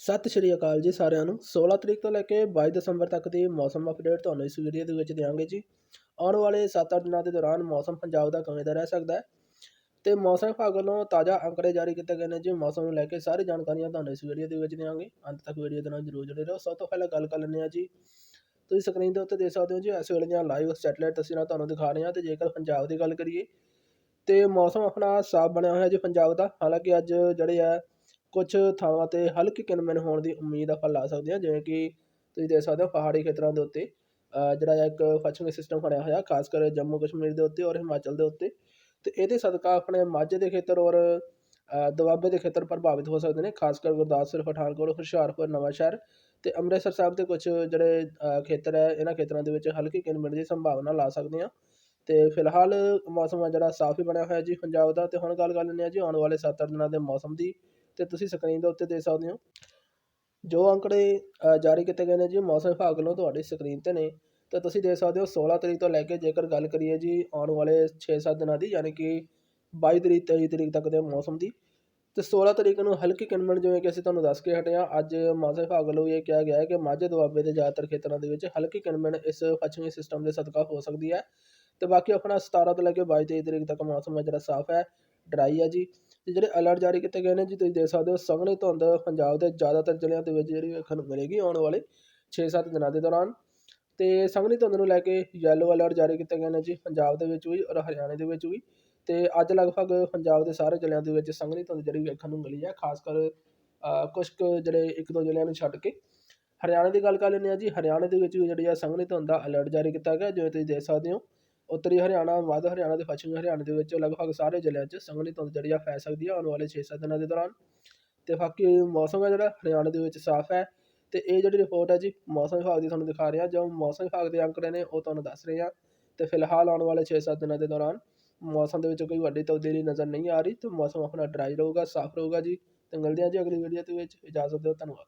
ਸਤਿ ਸ਼੍ਰੀ ਅਕਾਲ ਜੀ ਸਾਰਿਆਂ ਨੂੰ। 16 ਤਰੀਕ ਤੋਂ ਲੈ ਕੇ 22 ਦਸੰਬਰ ਤੱਕ ਦੀ ਮੌਸਮ ਅਪਡੇਟ ਤੁਹਾਨੂੰ ਇਸ ਵੀਡੀਓ ਦੇ ਵਿੱਚ ਦਿਆਂਗੇ ਜੀ। ਆਉਣ ਵਾਲੇ 7-8 ਦਿਨਾਂ ਦੇ ਦੌਰਾਨ ਮੌਸਮ ਪੰਜਾਬ ਦਾ ਕਿਵੇਂ ਦਾ ਰਹਿ ਸਕਦਾ ਹੈ? ਤੇ ਮੌਸਮ ਵਿਭਾਗ ਵੱਲੋਂ ਤਾਜ਼ਾ ਅੰਕੜੇ ਜਾਰੀ ਕੀਤੇ ਗਏ ਨੇ ਜੀ। ਮੌਸਮ ਨੂੰ ਲੈ ਕੇ ਸਾਰੀ ਜਾਣਕਾਰੀਆਂ ਤੁਹਾਨੂੰ ਇਸ ਵੀਡੀਓ ਦੇ ਵਿੱਚ ਦਿਆਂਗੇ। ਅੰਤ ਤੱਕ ਵੀਡੀਓ ਦੇ ਨਾਲ ਜਰੂਰ ਜੁੜੇ ਰਹੋ। ਸਭ ਤੋਂ ਪਹਿਲਾਂ ਗੱਲ ਕਰ ਲੈਂਦੇ ਹਾਂ ਜੀ। ਤੁਸੀਂ ਸਕਰੀਨ ਦੇ ਉੱਤੇ ਦੇਖ ਸਕਦੇ ਹੋ ਜੀ, ਇਸ ਵੇਲੇ ਦੀਆਂ ਲਾਈਵ ਸੈਟਲਾਈਟ ਤਸਵੀਰਾਂ ਤੁਹਾਨੂੰ ਦਿਖਾ ਰਹੇ ਹਾਂ ਤੇ ਜੇਕਰ ਪੰਜਾਬ ਦੀ ਗੱਲ ਕਰੀਏ ਤੇ ਮੌਸਮ ਆਪਣਾ ਸਾਫ਼ ਬਣਿਆ ਹੋਇਆ ਜੀ ਪੰਜਾਬ ਦਾ। ਹਾਲਾਂਕਿ ਅੱਜ ਜਿਹੜੇ ਆ ਕੁਛ ਥਾਵਾਂ ਤੇ ਹਲਕੀ ਕਿਨਮਨ ਹੋਣ ਦੀ ਉਮੀਦ ਆਪਾਂ ਲਾ ਸਕਦੇ ਹਾਂ, ਜਿਵੇਂ ਕਿ ਤੁਸੀਂ ਦੇਖ ਸਕਦੇ ਹੋ ਪਹਾੜੀ ਖੇਤਰਾਂ ਦੇ ਉੱਤੇ ਜਿਹੜਾ ਆ ਇੱਕ ਪੱਛਮੀ ਸਿਸਟਮ ਬਣਿਆ ਹੋਇਆ, ਖਾਸ ਕਰ ਜੰਮੂ ਕਸ਼ਮੀਰ ਦੇ ਉੱਤੇ ਔਰ ਹਿਮਾਚਲ ਦੇ ਉੱਤੇ ਅਤੇ ਇਹਦੇ ਸਦਕਾ ਆਪਣੇ ਮਾਝੇ ਦੇ ਖੇਤਰ ਔਰ ਦੁਆਬੇ ਦੇ ਖੇਤਰ ਪ੍ਰਭਾਵਿਤ ਹੋ ਸਕਦੇ ਨੇ, ਖਾਸ ਕਰ ਗੁਰਦਾਸਪੁਰ, ਪਠਾਨਕੋਟ, ਹੁਸ਼ਿਆਰਪੁਰ, ਨਵਾਂਸ਼ਹਿਰ ਅਤੇ ਅੰਮ੍ਰਿਤਸਰ ਸਾਹਿਬ ਦੇ ਕੁਛ ਜਿਹੜੇ ਖੇਤਰ ਹੈ, ਇਹਨਾਂ ਖੇਤਰਾਂ ਦੇ ਵਿੱਚ ਹਲਕੀ ਕਿਣਮਿਣ ਦੀ ਸੰਭਾਵਨਾ ਲਾ ਸਕਦੇ ਹਾਂ। ਅਤੇ ਫਿਲਹਾਲ ਮੌਸਮ ਆ ਜਿਹੜਾ ਸਾਫ਼ ਹੀ ਬਣਿਆ ਹੋਇਆ ਜੀ ਪੰਜਾਬ ਦਾ ਅਤੇ ਹੁਣ ਗੱਲ ਕਰ ਲੈਂਦੇ ਹਾਂ ਜੀ ਆਉਣ ਵਾਲੇ 7-8 ਦਿਨਾਂ ਦੇ ਮੌਸਮ ਦੀ। ਤੇ ਤੁਸੀਂ ਸਕਰੀਨ ਦੇ ਉੱਤੇ ਦੇਖ ਸਕਦੇ ਹੋ। ਜੋ ਅੰਕੜੇ ਜਾਰੀ ਕੀਤੇ ਗਏ ਨੇ ਜੀ, ਮੌਸਮ ਵਿਭਾਗ ਵੱਲੋਂ ਤੁਹਾਡੀ ਸਕਰੀਨ ਤੇ ਨੇ। ਤਾਂ ਤੁਸੀਂ ਦੇਖ ਸਕਦੇ ਹੋ 16 ਤਰੀਕ ਤੋਂ ਲੈ ਕੇ ਜੇਕਰ ਗੱਲ ਕਰੀਏ ਜੀ, ਆਉਣ ਵਾਲੇ 6-7 ਦਿਨਾਂ ਦੀ, ਯਾਨੀ ਕਿ 22 ਤਰੀਕ 23 ਤਰੀਕ ਤੱਕ ਦੇ ਮੌਸਮ ਦੀ। ਤੇ 16 ਤਰੀਕ ਨੂੰ ਹਲਕੀ ਕਿਨਮਣ ਜਿਵੇਂ ਕਿ ਅਸੀਂ ਤੁਹਾਨੂੰ ਦੱਸ ਕੇ ਹਟੇ ਹਾਂ, ਅੱਜ ਮੌਸਮ ਵਿਭਾਗ ਵੱਲੋਂ ਇਹ ਕਿਹਾ ਗਿਆ ਹੈ ਕਿ ਮਾਝੇ, ਦੁਆਬੇ ਦੇ ਜ਼ਿਆਦਾਤਰ ਖੇਤਰਾਂ ਦੇ ਵਿੱਚ ਹਲਕੀ ਕਿਨਮਣ ਇਸ ਪੱਛਮੀ ਸਿਸਟਮ ਦੇ ਸਦਕਾ ਹੋ ਸਕਦੀ ਹੈ। ਤੇ ਬਾਕੀ ਆਪਣਾ 17 ਤੋਂ ਲੈ ਕੇ 22 23 ਤਰੀਕ ਤੱਕ ਮੌਸਮ ਹੈ, ਜਿਹੜਾ ਸਾਫ਼ ਹੈ ਡਰਾਈ ਹੈ ਜੀ। ਅਤੇ ਜਿਹੜੇ ਅਲਰਟ ਜਾਰੀ ਕੀਤੇ ਗਏ ਨੇ ਜੀ ਤੁਸੀਂ ਦੇਖ ਸਕਦੇ ਹੋ ਸੰਘਣੀ ਧੁੰਦ ਪੰਜਾਬ ਦੇ ਜ਼ਿਆਦਾਤਰ ਜ਼ਿਲ੍ਹਿਆਂ ਦੇ ਵਿੱਚ ਜਿਹੜੀ ਵੇਖਣ ਨੂੰ ਮਿਲੇਗੀ ਆਉਣ ਵਾਲੇ 6-7 ਦਿਨਾਂ ਦੇ ਦੌਰਾਨ। ਅਤੇ ਸੰਘਣੀ ਧੁੰਦ ਨੂੰ ਲੈ ਕੇ ਯੈਲੋ ਅਲਰਟ ਜਾਰੀ ਕੀਤੇ ਗਏ ਨੇ ਜੀ ਪੰਜਾਬ ਦੇ ਵਿੱਚ ਵੀ ਔਰ ਹਰਿਆਣੇ ਦੇ ਵਿੱਚ ਵੀ। ਅਤੇ ਅੱਜ ਲਗਭਗ ਪੰਜਾਬ ਦੇ ਸਾਰੇ ਜ਼ਿਲ੍ਹਿਆਂ ਦੇ ਵਿੱਚ ਸੰਘਣੀ ਧੁੰਦ ਜਿਹੜੀ ਵੇਖਣ ਨੂੰ ਮਿਲੀ ਹੈ, ਖਾਸ ਕਰ ਕੁਛ ਕੁ ਜਿਹੜੇ ਇੱਕ ਦੋ ਜ਼ਿਲ੍ਹਿਆਂ ਨੂੰ ਛੱਡ ਕੇ। ਹਰਿਆਣੇ ਦੀ ਗੱਲ ਕਰ ਲੈਂਦੇ ਹਾਂ ਜੀ, ਹਰਿਆਣੇ ਦੇ ਵਿੱਚ ਵੀ ਜਿਹੜੀ ਆ ਸੰਘਣੀ ਧੁੰਦ ਦਾ ਅਲਰਟ ਜਾਰੀ ਕੀਤਾ ਗਿਆ, ਜਿਵੇਂ ਤੁਸੀਂ ਦੇਖ ਸਕਦੇ ਹੋ। ਉੱਤਰੀ ਹਰਿਆਣਾ, ਮੱਧ ਹਰਿਆਣਾ ਅਤੇ ਪੱਛਮੀ ਹਰਿਆਣਾ ਦੇ ਵਿੱਚ ਲਗਭਗ ਸਾਰੇ ਜ਼ਿਲ੍ਹਿਆਂ 'ਚ ਸੰਘਣੀ ਧੁੰਦ ਜਿਹੜੀ ਆ ਪੈ ਸਕਦੀ ਹੈ ਆਉਣ ਵਾਲੇ 6-7 ਦਿਨਾਂ ਦੇ ਦੌਰਾਨ। ਅਤੇ ਬਾਕੀ ਮੌਸਮ ਹੈ ਜਿਹੜਾ ਹਰਿਆਣਾ ਦੇ ਵਿੱਚ ਸਾਫ਼ ਹੈ। ਅਤੇ ਇਹ ਜਿਹੜੀ ਰਿਪੋਰਟ ਹੈ ਜੀ, ਮੌਸਮ ਵਿਭਾਗ ਦੀ ਤੁਹਾਨੂੰ ਦਿਖਾ ਰਿਹਾ। ਜੋ ਮੌਸਮ ਵਿਭਾਗ ਦੇ ਅੰਕੜੇ ਨੇ, ਉਹ ਤੁਹਾਨੂੰ ਦੱਸ ਰਹੇ ਹਾਂ ਅਤੇ ਫਿਲਹਾਲ ਆਉਣ ਵਾਲੇ 6-7 ਦਿਨਾਂ ਦੇ ਦੌਰਾਨ ਮੌਸਮ ਦੇ ਵਿੱਚ ਕੋਈ ਵੱਡੀ ਤਬਦੀਲੀ ਨਜ਼ਰ ਨਹੀਂ ਆ ਰਹੀ। ਅਤੇ ਮੌਸਮ ਆਪਣਾ ਡਰਾਈ ਰਹੂਗਾ, ਸਾਫ਼ ਰਹੂਗਾ ਜੀ। ਅਤੇ ਮਿਲਦੇ ਹਾਂ ਜੀ ਅਗਲੀ ਵੀਡੀਓ ਦੇ ਵਿੱਚ। ਇਜਾਜ਼ਤ ਦਿਓ, ਧੰਨਵਾਦ।